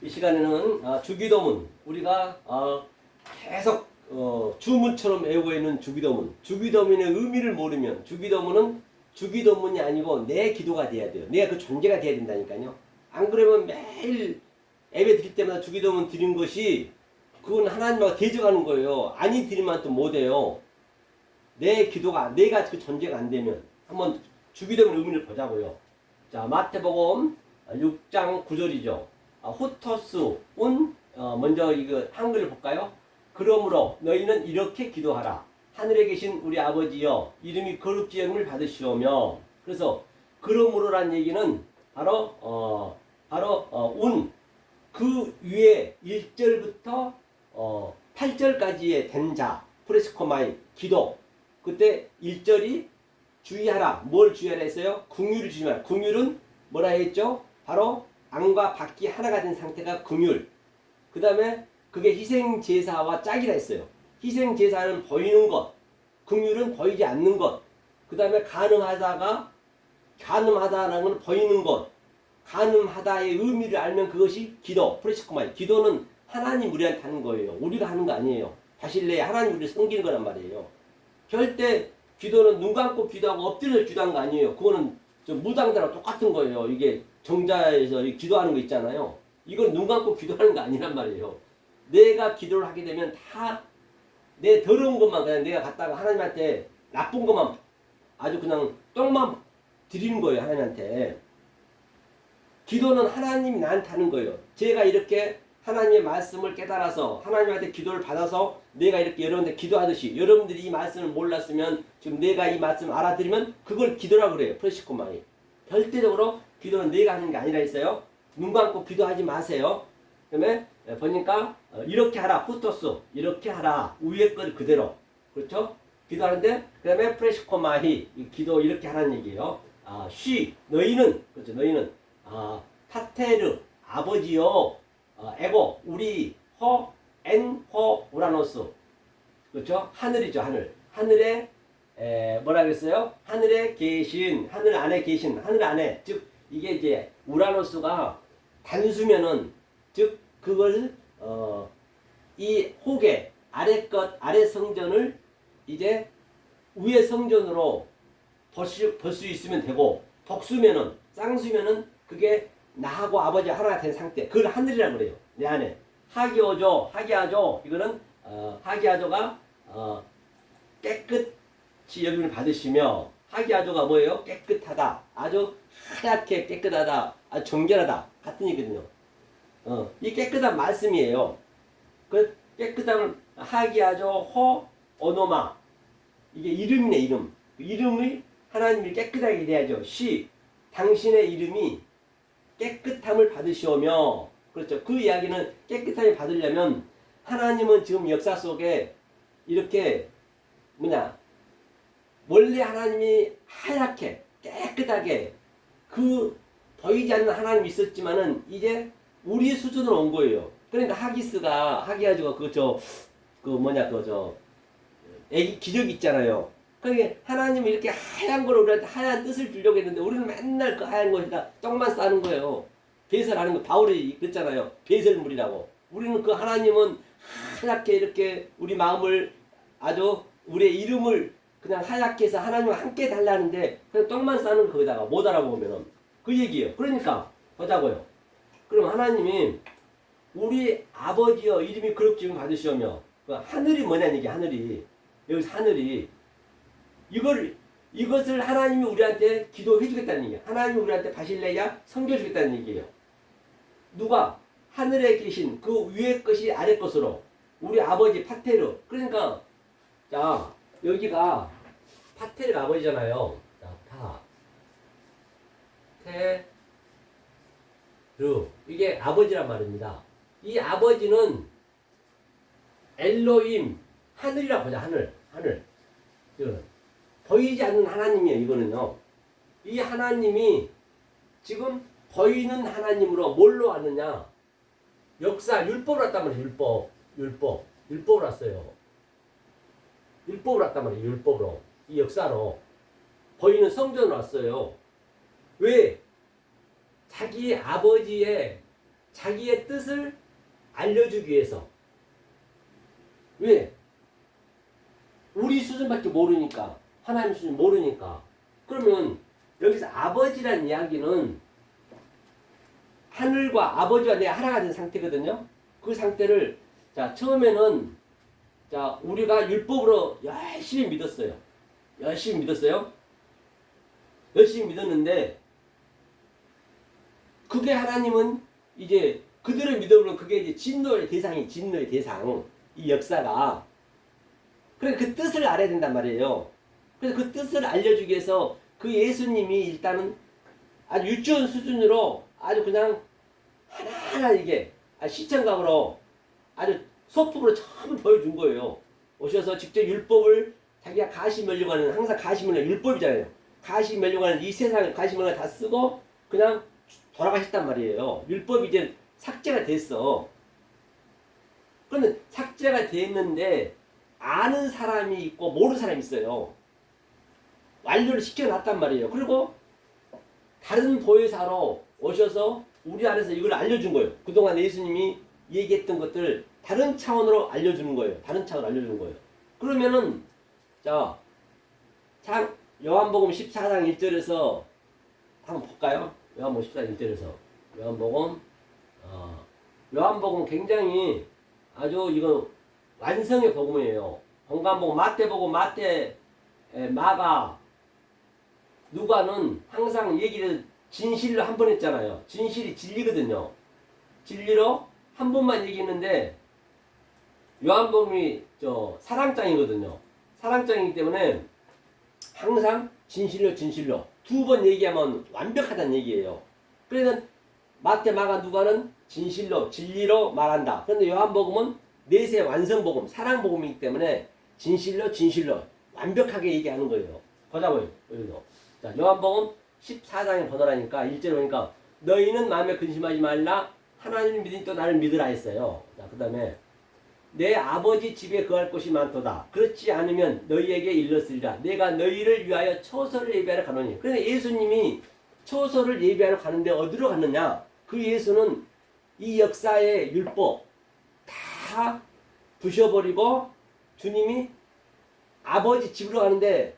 이 시간에는 아, 주기도문 우리가 어, 계속 어, 주문처럼 외우고 있는 주기도문 주기도문의 의미를 모르면 주기도문은 주기도문이 아니고 내 기도가 돼야 돼요. 내가 그 존재가 돼야 된다니까요. 안 그러면 매일 예배 드릴 때마다 주기도문 드린 것이 그건 하나님하고 대적하는 거예요. 아니 드리면 또 못해요. 내 기도가 내가 그 존재가 안 되면 한번 주기도문 의미를 보자고요. 자 마태복음 6장 9절이죠. 아, 호토스 운 어, 먼저 이거 한글을 볼까요? 그러므로 너희는 이렇게 기도하라. 하늘에 계신 우리 아버지여 이름이 거룩지 영을 받으시오며 그래서 그러므로란 얘기는 바로 어 바로 어운그 위에 1절부터 어 8절까지의 된자 프레스코마이 기도 그때 1절이 주의하라 뭘 주의하라 했어요? 궁유를 주의하라 궁유는 뭐라 했죠? 바로 안과 밖이 하나가 된 상태가 궁율. 그 다음에 그게 희생 제사와 짝이라 했어요. 희생 제사는 보이는 것, 궁율은 보이지 않는 것. 그 다음에 가능하다가 가능하다라는 건 보이는 것. 가능하다의 의미를 알면 그것이 기도, 프레시코마이. 기도는 하나님 우리한테 하는 거예요. 우리가 하는 거 아니에요. 바실레에 하나님 우리를 섬기는 거란 말이에요. 절대 기도는 눈 감고 기도하고 엎드려서 기도하는 거 아니에요. 그거는 저 무당들하고 똑같은 거예요. 이게 정자에서 이 기도하는 거 있잖아요. 이건 눈 감고 기도하는 거 아니란 말이에요. 내가 기도를 하게 되면 다 내 더러운 것만 그냥 내가 갖다가 하나님한테 나쁜 것만 아주 그냥 똥만 드리는 거예요. 하나님한테. 기도는 하나님이 나한테 하는 거예요. 제가 이렇게 하나님의 말씀을 깨달아서 하나님한테 기도를 받아서 내가 이렇게 여러분들 기도하듯이 여러분들이 이 말씀을 몰랐으면 지금 내가 이 말씀을 알아들으면 그걸 기도라 그래요. 프레시코마이. 절대적으로 기도는 내가 하는 게 아니라 있어요. 눈 감고 기도하지 마세요. 그다음에 보니까 어, 이렇게 하라 후토스 이렇게 하라 위에 걸 그대로 그렇죠? 기도하는데 그다음에 프레시코마히 이 기도 이렇게 하라는 얘기예요. 아, 쉬 너희는 그렇죠 너희는 아, 타테르 아버지요 어, 에고 우리 허엔허 우라노스 그렇죠? 하늘이죠 하늘 하늘에 에, 뭐라 그랬어요? 하늘에 계신 하늘 안에 계신 하늘 안에 즉 이게 이제 우라노스가 단수면은 즉 그걸 어, 이 혹의 아래 것 아래 성전을 이제 위의 성전으로 벌수 있으면 되고 복수면은 쌍수면은 그게 나하고 아버지 하나가 된 상태. 그걸 하늘이라 그래요. 내 안에. 하기오조 하기아조 이거는 어, 하기아조가 어, 깨끗이 여기를 받으시며 하기아조가 뭐예요? 깨끗하다. 아주 하얗게 깨끗하다. 아주 정결하다. 같은 얘기거든요. 어, 이 깨끗한 말씀이에요. 그 깨끗함을 하기아조 호 오노마. 이게 이름이네 이름. 그 이름이 하나님이 깨끗하게 돼야죠. 시 당신의 이름이 깨끗함을 받으시오며 그렇죠. 그 이야기는 깨끗하게 받으려면 하나님은 지금 역사 속에 이렇게 뭐냐 원래 하나님이 하얗게 깨끗하게 그 보이지 않는 하나님이 있었지만은 이제 우리 수준으로 온 거예요. 그러니까 하기스가 하기야주가 그저그 그 뭐냐 그저 애기 기적 있잖아요. 그게 하나님이 이렇게 하얀 걸 우리한테 하얀 뜻을 주려고 했는데 우리는 맨날 그 하얀 것에다 떡만 싸는 거예요. 배설하는 거 바울이 그랬잖아요. 배설물이라고. 우리는 그 하나님은 하얗게 이렇게 우리 마음을 아주 우리의 이름을 그냥 하얗게 해서 하나님과 함께 달라는데 그냥 떡만 싸는 거기다가 못 알아보면은 그 얘기예요. 그러니까 보자고요. 그럼 하나님이 우리 아버지여 이름이 그렇게 지금 받으시오며 그 하늘이 뭐냐는 얘기 하늘이 여기서 하늘이 이걸 이것을 하나님이 우리한테 기도해 주겠다는 얘기야. 하나님이 우리한테 바실레야 섬겨 주겠다는 얘기예요. 누가 하늘에 계신 그 위의 것이 아래 것으로 우리 아버지 파테르. 그러니까 자 여기가 파테르가 아버지잖아요. 자 파. 테. 르. 이게 아버지란 말입니다. 이 아버지는 엘로임 하늘이라 보자 하늘 하늘. 이거는. 보이지 않는 하나님이에요, 이거는요. 이 하나님이 지금 보이는 하나님으로 뭘로 왔느냐? 역사, 율법을 왔단 말이에요, 율법. 율법. 율법을 왔어요. 율법을 왔단 말이에요, 율법으로. 이 역사로. 보이는 성전을 왔어요. 왜? 자기 아버지의 자기의 뜻을 알려주기 위해서. 왜? 우리 수준밖에 모르니까. 하나님 수준 모르니까. 그러면 여기서 아버지란 이야기는 하늘과 아버지와 내 하나가 된 상태거든요. 그 상태를 자 처음에는 자 우리가 율법으로 열심히 믿었어요. 열심히 믿었어요. 열심히 믿었는데 그게 하나님은 이제 그들의 믿음으로 그게 이제 진노의 대상이 진노의 대상 이 역사가 그래 그 뜻을 알아야 된단 말이에요. 그래서 그 뜻을 알려주기 위해서 그 예수님이 일단은 아주 유치원 수준으로 아주 그냥 하나하나 이게 아, 시청각으로 아주 소품으로 처음 보여준 거예요. 오셔서 직접 율법을 자기가 가시 mel려고 하는 항상 가시 mel려 율법이잖아요. 가시 mel려고 하는 이 세상을 가시 mel려 다 쓰고 그냥 돌아가셨단 말이에요. 율법이 이제 삭제가 됐어. 그런데 삭제가 됐는데 아는 사람이 있고 모르는 사람이 있어요. 완료를 시켜놨단 말이에요. 그리고 다른 보혜사로 오셔서 우리 안에서 이걸 알려준 거예요. 그동안 예수님이 얘기했던 것들 다른 차원으로 알려주는 거예요. 다른 차원으로 알려주는 거예요. 그러면은 자, 장 요한복음 14장 1절에서 한번 볼까요? 요한복음 14장 1절에서 요한복음 어, 요한복음 굉장히 아주 이거 완성의 복음이에요. 공간복음 마태복음 마태 에, 마가 누가는 항상 얘기를 진실로 한 번 했잖아요. 진실이 진리거든요. 진리로 한 번만 얘기했는데 요한복음이 저 사랑장이거든요. 사랑장이기 때문에 항상 진실로 진실로 두 번 얘기하면 완벽하다는 얘기예요. 그래서 마태 마가 누가는 진실로 진리로 말한다. 그런데 요한복음은 내세 완성복음 사랑복음이기 때문에 진실로 진실로 완벽하게 얘기하는 거예요. 보자고요. 여기도. 자, 요한복음 14장의 번호라니까 1절 보니까 너희는 마음에 근심하지 말라 하나님을 믿으니 또 나를 믿으라 했어요. 자, 그 다음에 내 아버지 집에 거할 곳이 많도다. 그렇지 않으면 너희에게 일렀으리라. 내가 너희를 위하여 초소를 예비하러 가노니. 그런데 예수님이 초소를 예비하러 가는데 어디로 갔느냐? 그 예수는 이 역사의 율법 다 부셔버리고 주님이 아버지 집으로 가는데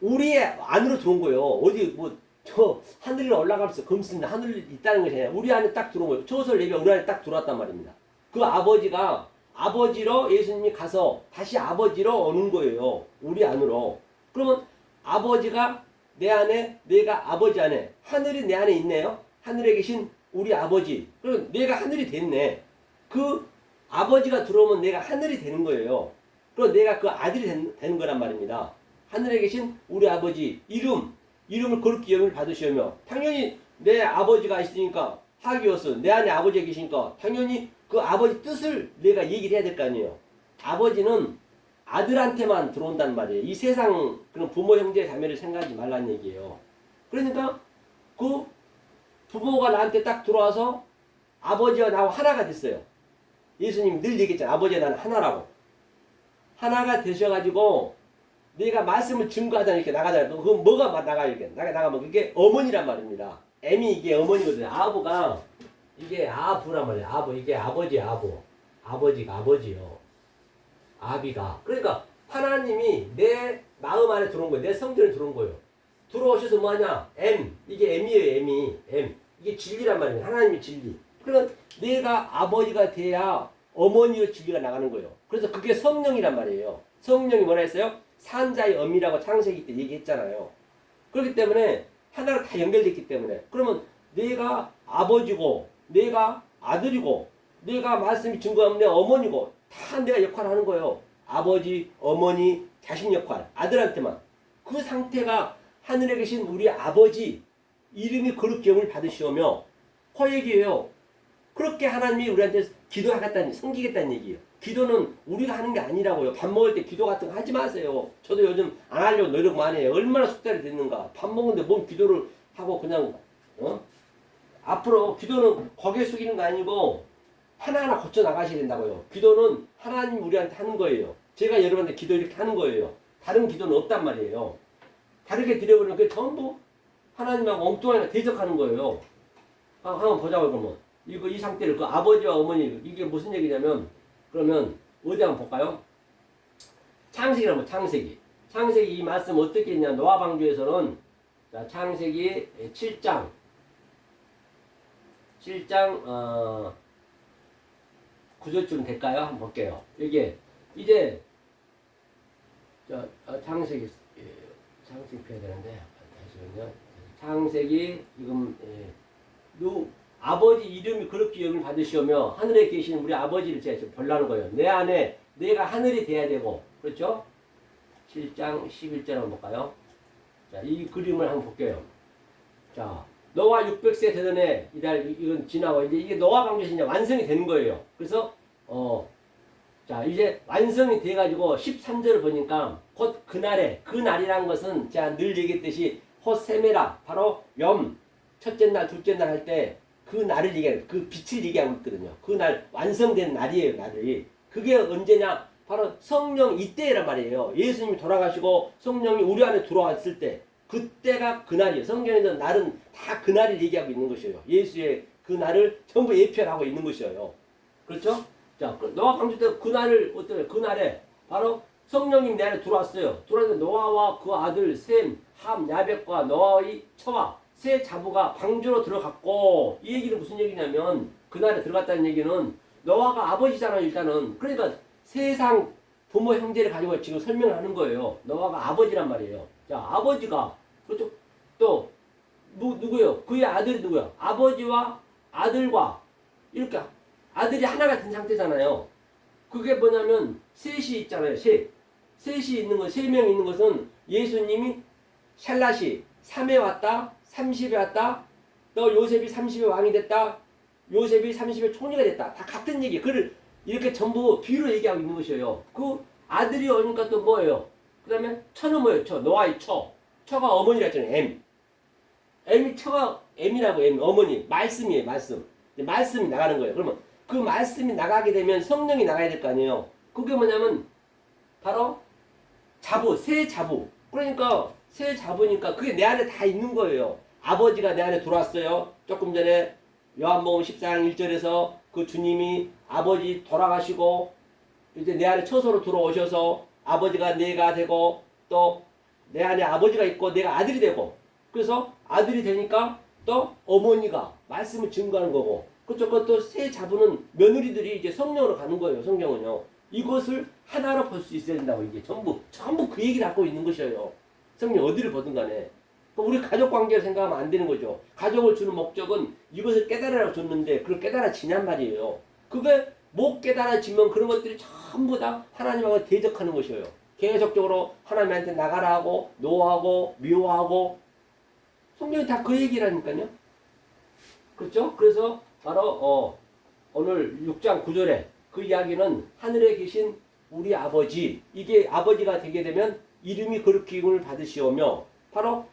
우리의 안으로 들어온 거예요. 어디 뭐 저 하늘로 올라가면서 금수는 하늘에 있다는 것이 아니라 우리 안에 딱 들어온 거예요. 초소를 예비하 우리 안에 딱 들어왔단 말입니다. 그 아버지가 아버지로 예수님이 가서 다시 아버지로 오는 거예요. 우리 안으로. 그러면 아버지가 내 안에, 내가 아버지 안에, 하늘이 내 안에 있네요. 하늘에 계신 우리 아버지. 그럼 내가 하늘이 됐네. 그 아버지가 들어오면 내가 하늘이 되는 거예요. 그럼 내가 그 아들이 된, 되는 거란 말입니다. 하늘에 계신 우리 아버지 이름, 이름을 거룩히 영을 받으시며 당연히 내 아버지가 있으니까 하기어스 내 안에 아버지가 계시니까 당연히 그 아버지 뜻을 내가 얘기를 해야 될 거 아니에요. 아버지는 아들한테만 들어온다는 말이에요. 이 세상 그런 부모 형제 자매를 생각하지 말라는 얘기예요. 그러니까 그 부모가 나한테 딱 들어와서 아버지와 나하고 하나가 됐어요. 예수님 늘 얘기했잖아요. 아버지와 나는 하나라고. 하나가 되셔가지고 내가 말씀을 증거하자 이렇게 나가잖아요. 그럼 뭐가 막 나가 이렇게 나가 나가면 그게 어머니란 말입니다. M이 이게 어머니거든요. 아부가 이게 아부란 말이에요. 아부 이게 아버지 아부 아버지가 아버지요. 아비가 그러니까 하나님이 내 마음 안에 들어온 거예요. 내 성전에 들어온 거예요. 들어오셔서 뭐하냐? M 이게 M이에요. M이 M 이게 진리란 말이에요. 하나님이 진리. 그러니까 내가 아버지가 돼야 어머니의 진리가 나가는 거예요. 그래서 그게 성령이란 말이에요. 성령이 뭐라 했어요? 산자의 엄이라고 창세기 때 얘기했잖아요. 그렇기 때문에 하나가 다 연결됐기 때문에 그러면 내가 아버지고 내가 아들이고 내가 말씀이 증거하면 내 어머니고 다 내가 역할을 하는 거예요. 아버지, 어머니, 자식 역할 아들한테만 그 상태가 하늘에 계신 우리 아버지 이름이 거룩 기업을 받으시오며 그 얘기예요. 그렇게 하나님이 우리한테 기도하겠다는 섬기겠다는 얘기예요. 기도는 우리가 하는 게 아니라고요. 밥 먹을 때 기도 같은 거 하지 마세요. 저도 요즘 안 하려고 노력 많이 해요. 얼마나 숙달이 됐는가. 밥 먹는데 뭔 기도를 하고 그냥 어? 앞으로 기도는 고개 숙이는 거 아니고 하나하나 고쳐 나가셔야 된다고요. 기도는 하나님 우리한테 하는 거예요. 제가 여러분한테 기도 이렇게 하는 거예요. 다른 기도는 없단 말이에요. 다르게 드려버리면 그게 전부 하나님하고 엉뚱하게 대적하는 거예요. 아, 한번 보자고요, 그러면. 이거 이 상태를 그 아버지와 어머니 이게 무슨 얘기냐면 그러면 어디 한번 볼까요? 창세기라면 창세기. 창세기 이 말씀 어떻게 했냐? 노아 방주에서는 자, 창세기 7장 7장 어 9절쯤 될까요? 한번 볼게요. 이게 이제 자, 어, 창세기 예, 창세기 펴야 되는데 잠시만요. 창세기 지금 예, 누 아버지 이름이 그렇게 영을 받으시오며 하늘에 계신 우리 아버지를 제가 지금 벌라는 거예요. 내 안에 내가 하늘이 돼야 되고 그렇죠? 7장 11절 한번 볼까요? 자, 이 그림을 한번 볼게요. 자, 노아 600세 되던 해 이달 이건 지나고 이제 이게 방주에서 이제 완성이 되는 거예요. 그래서 어 자, 이제 완성이 돼 가지고 13절을 보니까 곧 그날에 그 날이라는 것은 제가 늘 얘기했듯이 호세메라 바로 염 첫째 날, 둘째 날 할 때 그 날을 얘기하는 그 빛을 얘기하고 있거든요. 그 날 완성된 날이에요, 날이. 그게 언제냐? 바로 성령 이때란 말이에요. 예수님이 돌아가시고 성령이 우리 안에 들어왔을 때 그때가 그날이에요. 성경에는 날은 다 그날을 얘기하고 있는 것이에요. 예수의 그 날을 전부 예표하고 있는 것이에요. 그렇죠? 자, 그 노아 방주 때 그날을 어때요? 그날에 바로 성령님 내 안에 들어왔어요. 들어왔는데 노아와 그 아들 셈, 함, 야벳과 노아의 처와 세 자부가 방주로 들어갔고 이 얘기는 무슨 얘기냐면 그날에 들어갔다는 얘기는 노아가 아버지잖아요 일단은. 그러니까 세상 부모 형제를 가지고 지금 설명을 하는 거예요. 노아가 아버지란 말이에요. 자 아버지가 그렇죠 또 누, 누구예요? 그의 아들이 누구야? 아버지와 아들과 이렇게 아들이 하나가 된 상태잖아요. 그게 뭐냐면 셋이 있잖아요 셋. 셋이 있는 것, 세 명 있는 것은 예수님이 샬라시 3에 왔다, 30에 왔다, 또 요셉이 30에 왕이 됐다, 요셉이 30에 총리가 됐다. 다 같은 얘기. 그를 이렇게 전부 비유로 얘기하고 있는 것이에요. 그 아들이 오니까 또 뭐예요? 그 다음에 처는 뭐예요? 처. 노아의 처. 처가 어머니라 했잖아요. M. M이 처가 M이라고 M. 어머니. 말씀이에요. 말씀. 말씀이 나가는 거예요. 그러면 그 말씀이 나가게 되면 성령이 나가야 될 거 아니에요. 그게 뭐냐면 바로 자부, 새 자부. 그러니까 새 자부니까 그게 내 안에 다 있는 거예요. 아버지가 내 안에 들어왔어요. 조금 전에 요한복음 14장 1절에서 그 주님이 아버지 돌아가시고 이제 내 안에 처소로 들어오셔서 아버지가 내가 되고 또 내 안에 아버지가 있고 내가 아들이 되고 그래서 아들이 되니까 또 어머니가 말씀을 증거하는 거고 그쪽 그것도 새 자부는 며느리들이 이제 성령으로 가는 거예요. 성경은요. 이것을 하나로 볼 수 있어야 된다고 이게 전부 전부 그 얘기를 갖고 있는 것이에요. 성령 어디를 보든 간에 그러니까 우리 가족 관계를 생각하면 안 되는 거죠. 가족을 주는 목적은 이것을 깨달으라고 줬는데 그걸 깨달아지냔 말이에요. 그게 못 깨달아지면 그런 것들이 전부 다 하나님하고 대적하는 것이에요. 계속적으로 하나님한테 나가라 하고 노하고 미워하고 성경이 다 그 얘기라니까요. 그렇죠? 그래서 바로 어, 오늘 6장 9절에 그 이야기는 하늘에 계신 우리 아버지 이게 아버지가 되게 되면 이름이 이름을 받으시오며 바로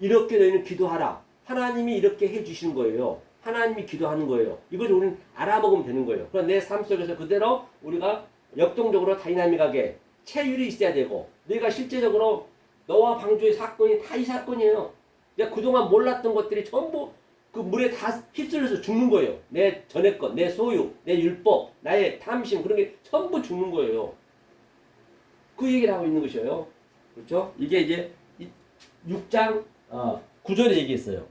이렇게 너희는 기도하라. 하나님이 이렇게 해주시는 거예요. 하나님이 기도하는 거예요. 이걸 우리는 알아먹으면 되는 거예요. 그럼 내 삶 속에서 그대로 우리가 역동적으로 다이나믹하게 체율이 있어야 되고 내가 실제적으로 너와 방주의 사건이 다 이 사건이에요. 내가 그동안 몰랐던 것들이 전부 그 물에 다 휩쓸려서 죽는 거예요. 내 전에 것, 내 소유, 내 율법, 나의 탐심 그런 게 전부 죽는 거예요. 그 얘기를 하고 있는 것이에요. 그렇죠? 이게 이제 6장 어, 9절에 얘기했어요.